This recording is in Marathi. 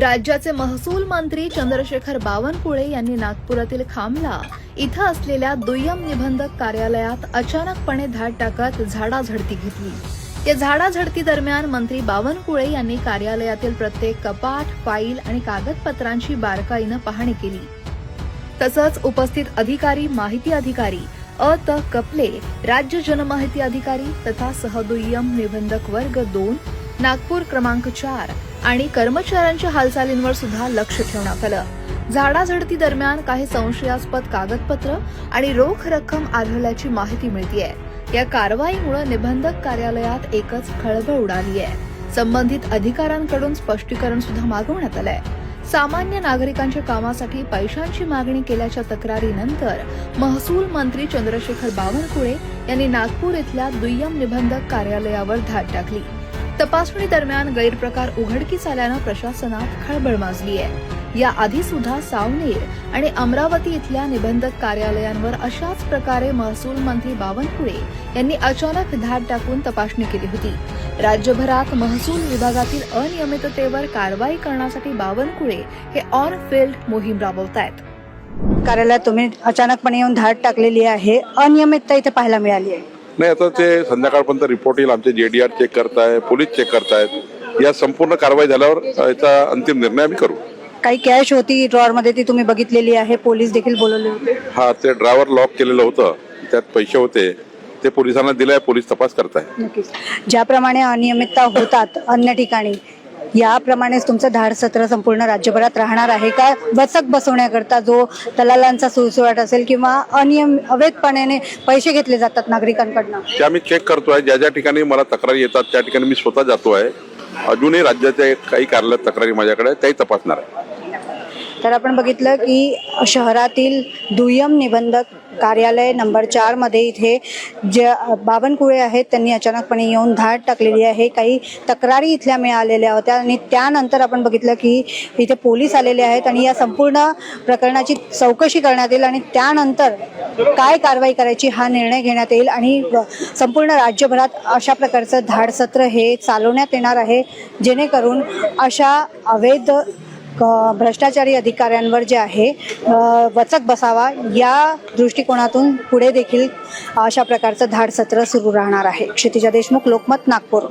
राज्याचे महसूल मंत्री चंद्रशेखर बावनकुळे यांनी नागपुरातील खामला इथं असलेल्या दुय्यम निबंधक कार्यालयात अचानकपणे धाड टाकत झाडाझडती घेतली. या झाडाझडती दरम्यान मंत्री बावनकुळे यांनी कार्यालयातील प्रत्येक कपाट फाईल आणि कागदपत्रांची बारकाईनं पाहणी केली. तसंच उपस्थित अधिकारी माहिती अधिकारी अ त कपले राज्य जनमाहिती अधिकारी तथा सहदुय्यम निबंधक वर्ग दोन नागपूर क्रमांक चार आणि कर्मचाऱ्यांच्या हालचालींवर सुद्धा लक्ष ठेवण्यात आलं. झाडाझडती दरम्यान काही संशयास्पद कागदपत्र आणि रोख रक्कम आढळल्याची माहिती मिळतीये. या कारवाईमुळे निबंधक कार्यालयात एकच खळबळ उडाली आहे संबंधित अधिकाऱ्यांकडून स्पष्टीकरण सुद्धा मागवण्यात आलंय. सामान्य नागरिकांच्या कामासाठी पैशांची मागणी केल्याच्या तक्रारीनंतर महसूल मंत्री चंद्रशेखर बावनकुळे यांनी नागपूर इथल्या दुय्यम निबंधक कार्यालयावर धाड टाकली. तपासणी दरम्यान गैरप्रकार उघडकीस आल्यानं प्रशासनात खळबळ माजली आहे या आधी सुद्धा सावनेर आणि अमरावती इथल्या निबंधक कार्यालयांवर अशाच प्रकारे महसूल मंत्री बावनकुळे यांनी अचानक धाड टाकून तपासणी केली होती. राज्यभरात महसूल विभागातील अनियमिततेवर कारवाई करण्यासाठी बावनकुळे हे ऑन फील्ड मोहीम राबवत आहेत कार्यालयात तुम्ही अचानकपणे येऊन धाड टाकलेली आहे. अनियमितता इथे पाहायला मिळाली आहे. नाही आता ते संध्याकाळपर्यंत रिपोर्ट येईल. आमचे जेडीआर चेक करताय पोलीस चेक करतायत. या संपूर्ण कारवाई झाल्यावर याचा अंतिम निर्णय आम्ही करू. काही कॅश होती ड्रॉवर मध्ये ती तुम्ही बघितलेली आहे? पोलीस देखील बोलवले होते. हा ते ड्रायव्हर लॉक केलेलं होतं. त्यात पैसे होते. ते पोलिसांना दिले पोलीस तपास करताय नक्कीच. ज्याप्रमाणे अनियमितता होतात अन्य ठिकाणी याप्रमाणेच तुमचं धाड सत्र संपूर्ण राज्यभरात राहणार आहे का? वचक बसवण्याकरता जो दलालांचा सुळसुळाट असेल किंवा अनियम अवैधपणाने पैसे घेतले जातात नागरिकांकडनं? ते आम्ही चेक करतोय. ज्या ज्या ठिकाणी मला तक्रारी येतात त्या ठिकाणी मी स्वतः जातो आहे अजूनही राज्याच्या काही कार्यालयात तक्रारी माझ्याकडे त्याही तपासणार आहे. तर आपण बघितलं की शहरातील दुय्यम निबंधक कार्यालय नंबर चारमध्ये इथे जे बावनकुळे आहेत त्यांनी अचानकपणे येऊन धाड टाकलेली आहे. काही तक्रारी इथल्या मिळालेल्या होत्या आणि त्यानंतर आपण बघितलं की इथे पोलीस आलेले आहेत आणि या संपूर्ण प्रकरणाची चौकशी करण्यात येईल आणि त्यानंतर काय कारवाई करायची हा निर्णय घेण्यात येईल आणि संपूर्ण राज्यभरात अशा प्रकारचं धाडसत्र हे चालवण्यात येणार आहे जेणेकरून अशा अवैध भ्रष्टाचारी अधिकाऱ्यांवर जे आहे वचक बसावा या दृष्टिकोनातून पुढे देखील अशा प्रकारचं धाड सत्र सुरू राहणार आहे. क्षितिजा देशमुख लोकमत नागपूर.